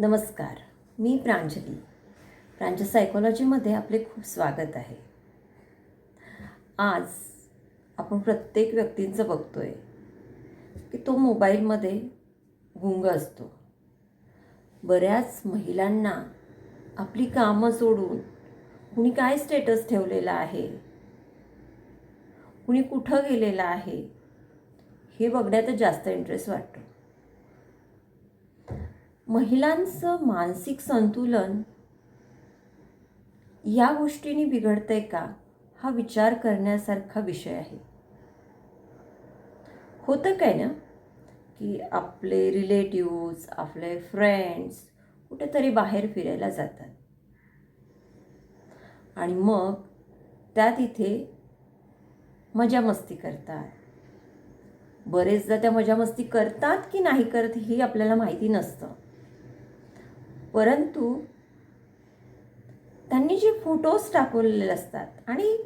नमस्कार मी प्रांजली. प्रांजल सायकोलॉजीमध्ये आपले खूप स्वागत आहे. आज आपण प्रत्येक व्यक्तींचं बघतो आहे की तो मोबाईलमध्ये गुंग असतो. बऱ्याच महिलांना आपली कामं सोडून कुणी काय स्टेटस ठेवलेला आहे? कुणी कुठं गेलेलं आहे? हे बघण्यात जास्त इंटरेस्ट वाटतो. महिलांचं मानसिक संतुलन या गोष्टीने बिघडतंय का? हा विचार करण्यासारखा विषय आहे. होतं काय ना? की आपले रिलेटिव्ज आपले फ्रेंड्स कुठेतरी बाहेर फिरायला जातात. आणि मग त्या तिथे मजा मस्ती करतात. बरेचदा त्या मजा मस्ती करतात की नाही करत हे आपल्याला माहिती नसतं. परंतु त्यांनी जे फोटोज टाकवलेले असतात आणि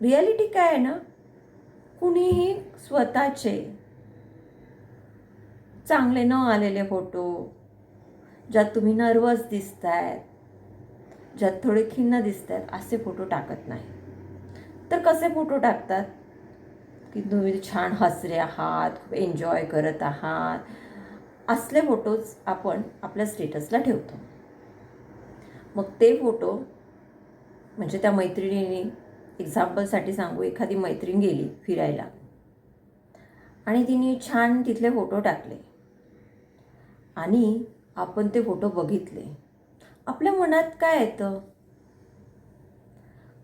रियालिटी काय आहे ना कुणीही स्वतःचे चांगले न आलेले फोटो ज्यात तुम्ही नर्वस दिसतायत ज्यात थोडे खिन्न दिसत आहेत असे फोटो टाकत नाही. तर कसे फोटो टाकतात? की तुम्ही छान हसरे आहात खूप एन्जॉय करत आहात असले फोटोज आपण आपल्या स्टेटसला ठेवतो. मग ते फोटो म्हणजे त्या मैत्रिणीने एक्झाम्पलसाठी सांगू एखादी मैत्रीण गेली फिरायला. आणि तिने छान तिथले फोटो टाकले. आणि आपण ते फोटो बघितले. आपल्या मनात काय येतं?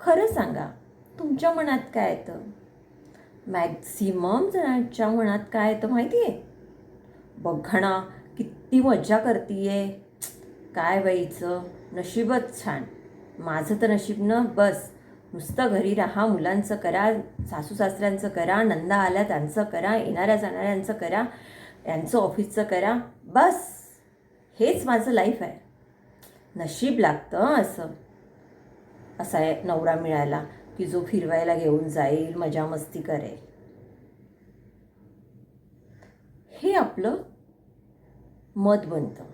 खरं सांगा तुमच्या मनात काय येतं? मॅक्झिमम जणांच्या मनात काय येतं माहिती आहे बघ ना किती मज्जा करतीये. काय वाईचं नशीबच छान. माझं तर नशीब न बस. नुसतं घरी राहा मुलांचं करा सासू सासऱ्यांचं करा नंदा आल्या त्यांचं करा येणाऱ्या जाणाऱ्यांचं करा यांचं ऑफिसचं करा बस. हेच माझं लाईफ आहे. नशीब लागतं असं. असा आहे नवरा मिळायला की जो फिरवायला घेऊन जाईल मजा मस्ती करेल. हे आपलं मत बनतं.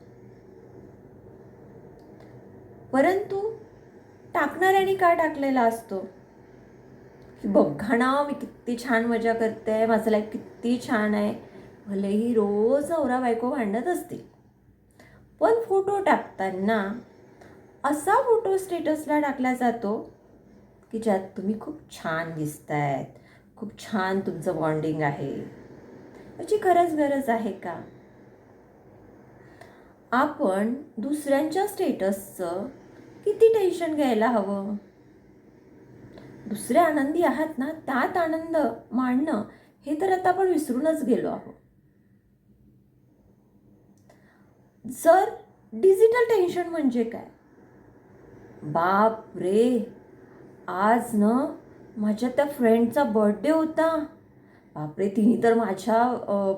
परंतु टाकणाऱ्याने का टाकलेला असतो? की बघा ना मी किती छान मजा करते माझं लाईफ किती छान आहे. भलेही रोज नवरा बायको भांडत असतील. पण फोटो टाकताना असा फोटो स्टेटसला टाकला जातो की ज्यात तुम्ही खूप छान दिसतायत खूप छान तुमचं बॉन्डिंग आहे. याची खरंच गरज आहे का? आपण दुसऱ्यांच्या स्टेटसचं किती टेन्शन घ्यायला हवं? दुसरे आनंदी आहात ना त्यात आनंद मांडणं हे तर आता आपण विसरूनच गेलो आहोत. जर डिजिटल टेन्शन म्हणजे काय? बाप रे! आज ना माझ्या त्या फ्रेंडचा बर्थडे होता. बापरे तिने तर माझ्या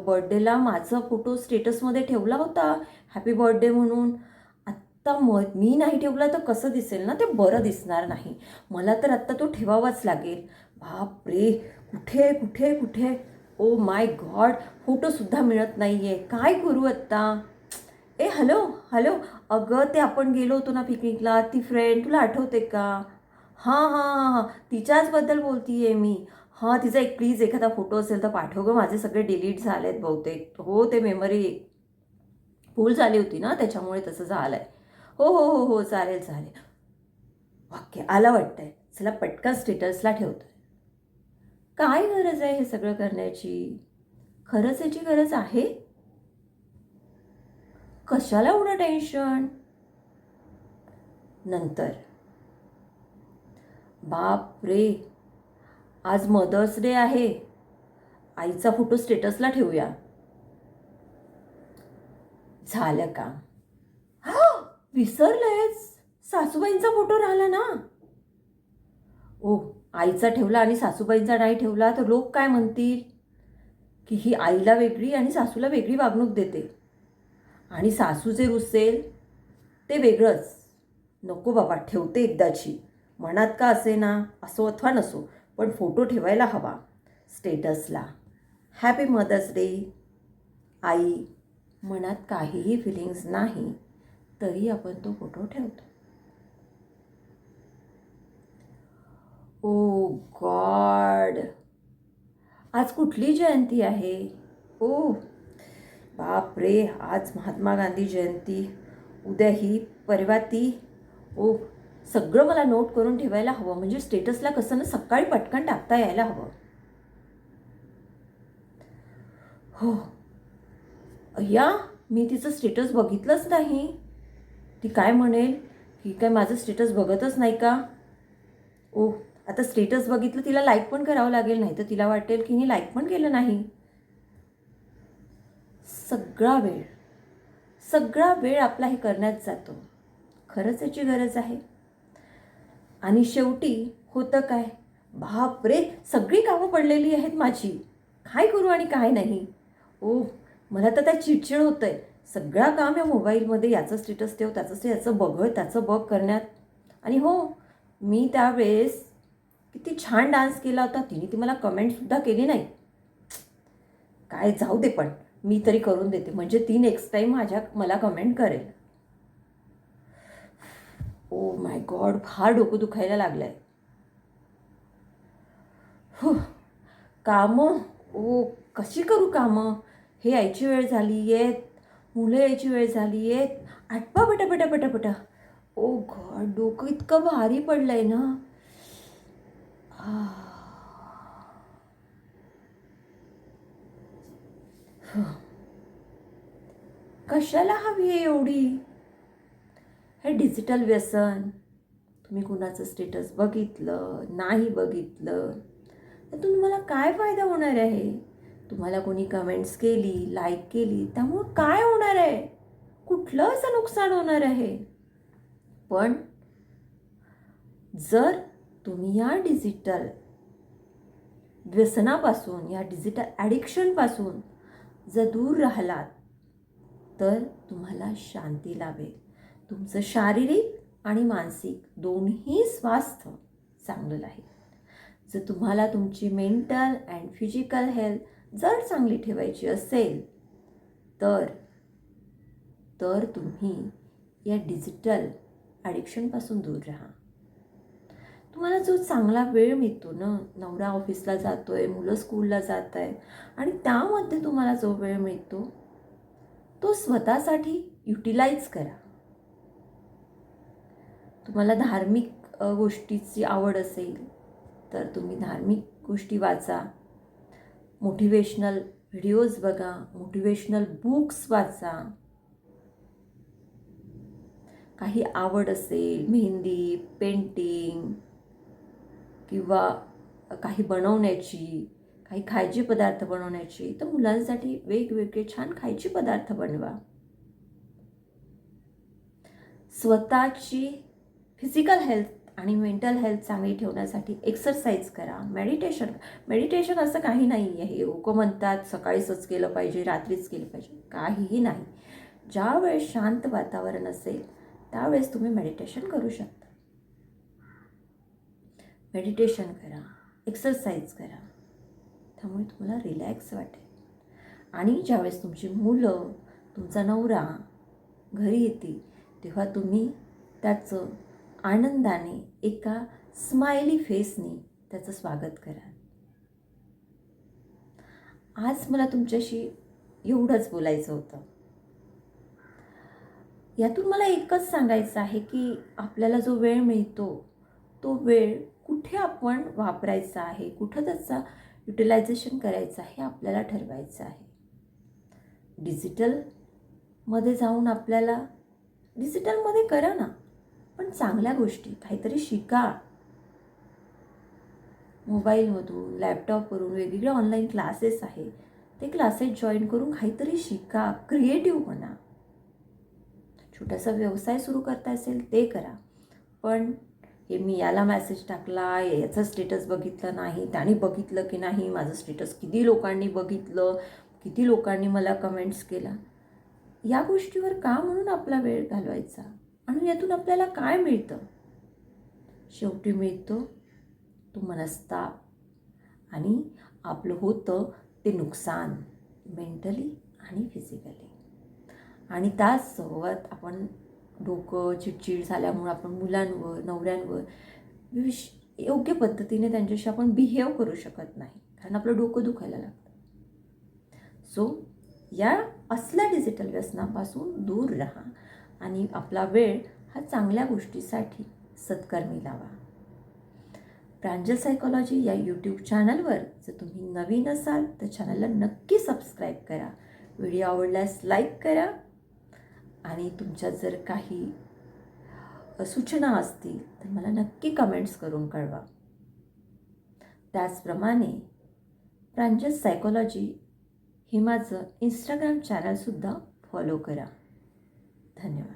बर्थडेला माझा फोटो स्टेटसमध्ये ठेवला होता. हॅपी बर्थडे म्हणून. आत्ता म मी नाही ठेवला तर कसं दिसेल ना? ते बरं दिसणार नाही. मला तर आत्ता तो ठेवावाच लागेल. बापरे! कुठे कुठे कुठे? ओ माय गॉड फोटोसुद्धा मिळत नाही आहे काय करू आत्ता? ए हॅलो हॅलो अगं ते आपण गेलो होतो ना पिकनिकला ती फ्रेंड तुला आठवते का? हां हां हां हां. तिच्याचबद्दल बोलती आहे मी. हां तिचा एक प्लीज एखादा फोटो असेल तर पाठव गं. माझे सगळे डिलीट झाले आहेत बहुतेक. हो ते मेमरी फुल झाली होती ना त्याच्यामुळे तसं झालं आहे हो हो हो हो चालेल चालेल. वाक्य आला वाटतं आहे चला पटकन स्टेटसला ठेवतोय. काय गरज आहे हे सगळं करण्याची? खरंच याची गरज आहे? कशाला एवढं टेन्शन नंतर. बाप रे आज मदर्स डे आहे. आईचा फोटो स्टेटसला ठेवूया. झालं का हा विसरलंयच सासूबाईंचा फोटो राहिला ना? ओ आईचा ठेवला आणि सासूबाईंचा नाही ठेवला तर लोक काय म्हणतील? की ही आईला वेगळी आणि सासूला वेगळी वागणूक देते. आणि सासू जे रुसेल ते वेगळंच. नको बाबा ठेवते एकदाची. मनात का असे ना असो अथवा नसो. पण फोटो ठेवायला हवा स्टेटसला. Happy mother's day. आई मनात काहीही फिलिंग्स नाही तरी आपण तो फोटो ठेवतो. Oh ओ गॉड आज कुठली जयंती आहे? Oh. ओ बाप रे आज महात्मा गांधी जयंती. उद्या ही परवा ती. ओ सगळं मला नोट करून ठेवायला हवं. म्हणजे स्टेटसला कसं ना सकाळी पटकन टाकता यायला हवं. हो. अय्या मी तिचं स्टेटस बघितलंच नाही. ती काय म्हणेल? की काय माझं स्टेटस बघतच नाही का? ओ आता स्टेटस बघितलं तिला लाईक पण करावं लागेल नाही तर तिला वाटेल की मी लाईक पण केलं नाही. सगळा वेळ सगळा वेळ आपला हे करण्यात जातो. खरंच याची गरज आहे. आणि शेवटी होतं काय? बाप रे सगळी कामं पडलेली आहेत माझी. काय करू आणि काय नाही? ओ मला तर त्या चिडचिड होतं आहे सगळा काम या मोबाईलमध्ये याचं स्टेटस ठेव त्याचं स्टे याचं बघ त्याचं बघ करण्यात. आणि हो मी त्यावेळेस किती छान डान्स केला होता. तिने ती मला कमेंटसुद्धा केली नाही. काय जाऊ दे पण मी तरी करून देते. म्हणजे ती नेक्स्ट टाईम माझ्या मला कमेंट करेल. ओ माय गॉड फार डोकं दुखायला लागलं आहे हो कामं ओ कशी करू कामं? हे यायची वेळ झाली आहेत मुलं यायची वेळ झाली आहेत आटपा पटा पटा पटा पटा ओ गॉड डोकं इतकं भारी पडलं आहे ना कशाला हवी आहे एवढी? हे डिजिटल व्यसन. तुम्ही कुणाचं स्टेटस बघितलं नाही बघितलं तर तुम्हाला काय फायदा होणार आहे? तुम्हाला कोणी कमेंट्स केली लाईक केली त्यामुळं काय होणार आहे? कुठलं असं नुकसान होणार आहे? पण जर तुम्ही या डिजिटल व्यसनापासून या डिजिटल ॲडिक्शनपासून जर दूर राहिलात तर तुम्हाला शांती लाभेल. तुमचं शारीरिक आणि मानसिक दोन्ही स्वास्थ्य चांगलं राहील. जर तुम्हाला तुमची मेंटल अँड फिजिकल हेल्थ जर चांगली ठेवायची असेल तर तर तुम्ही या डिजिटल ॲडिक्शनपासून दूर राहा. तुम्हाला जो चांगला वेळ मिळतो ना नवरा ऑफिसला जातो आहे मुलं स्कूलला जात आहे आणि त्यामध्ये तुम्हाला जो वेळ मिळतो तो स्वतःसाठी युटिलाइज करा. तुम्हाला धार्मिक गोष्टीची आवड असेल तर तुम्ही धार्मिक गोष्टी वाचा. मोटिवेशनल व्हिडिओज बघा मोटिवेशनल बुक्स वाचा. काही आवड असेल मेहंदी पेंटिंग किंवा काही बनवण्याची काही खायचे पदार्थ बनवण्याची तर मुलांसाठी वेगवेगळे छान खायचे पदार्थ बनवा. स्वतःची फिजिकल हेल्थ आणि मेंटल हेल्थ चांगली ठेवण्यासाठी एक्सरसाइज करा. मेडिटेशन मेडिटेशन असं काही नाही आहे लोक म्हणतात सकाळीच केलं पाहिजे रात्रीच केलं पाहिजे. काहीही नाही. ज्यावेळेस शांत वातावरण असेल त्यावेळेस तुम्ही मेडिटेशन करू शकता. मेडिटेशन करा. एक्सरसाइज करा. त्यामुळे तुम्हाला रिलॅक्स वाटेल. आणि ज्यावेळेस तुमची मुलं तुमचा नवरा घरी येतील तेव्हा तुम्ही त्याचं आनंदाने एका स्माइली फेसने त्याचं स्वागत करा. आज मला तुमच्याशी एवढंच बोलायचं होतं. यातून मला एकच सांगायचं आहे की आपल्याला जो वेळ मिळतो तो वेळ कुठे आपण वापरायचा आहे कुठं त्याचा युटिलायझेशन करायचं आहे आपल्याला ठरवायचं आहे. डिजिटलमध्ये जाऊन आपल्याला डिजिटलमध्ये करा ना. पण चांगल्या गोष्टी काहीतरी शिका. मोबाईलमधून लॅपटॉपवरून वेगवेगळे ऑनलाईन क्लासेस आहे ते क्लासेस जॉईन करून काहीतरी शिका क्रिएटिव्ह बना छोटासा व्यवसाय सुरू करता असेल ते करा. पण हे मी याला मॅसेज टाकला याचा स्टेटस बघितलं नाही त्याने बघितलं की नाही माझं स्टेटस किती लोकांनी बघितलं किती लोकांनी मला कमेंट्स केला. या गोष्टीवर का म्हणून आपला वेळ घालवायचा? आणि यातून आपल्याला काय मिळतं? शेवटी मिळतो तो मनस्ताप. आणि आपलं होतं ते नुकसान मेंटली आणि फिजिकली आणि त्याचसोबत आपण डोकं चिडचिड झाल्यामुळं आपण मुलांवर नवऱ्यांवर विश योग्य पद्धतीने त्यांच्याशी आपण बिहेव करू शकत नाही. कारण आपलं डोकं दुखायला लागतं. सो या असल्या डिजिटल व्यसनापासून दूर राहा. आणि आपला वेळ हा चांगल्या गोष्टीसाठी सत्कर्मी लावा. प्रांजल सायकोलॉजी या यूट्यूब चॅनलवर जर तुम्ही नवीन असाल तर चॅनलला नक्की सबस्क्राईब करा. व्हिडिओ आवडल्यास लाईक करा. आणि तुमच्या जर काही सूचना असतील तर मला नक्की कमेंट्स करून कळवा. त्याचप्रमाणे प्रांजल सायकोलॉजी हे माझं इंस्टाग्राम चॅनलसुद्धा फॉलो करा. धन्यवाद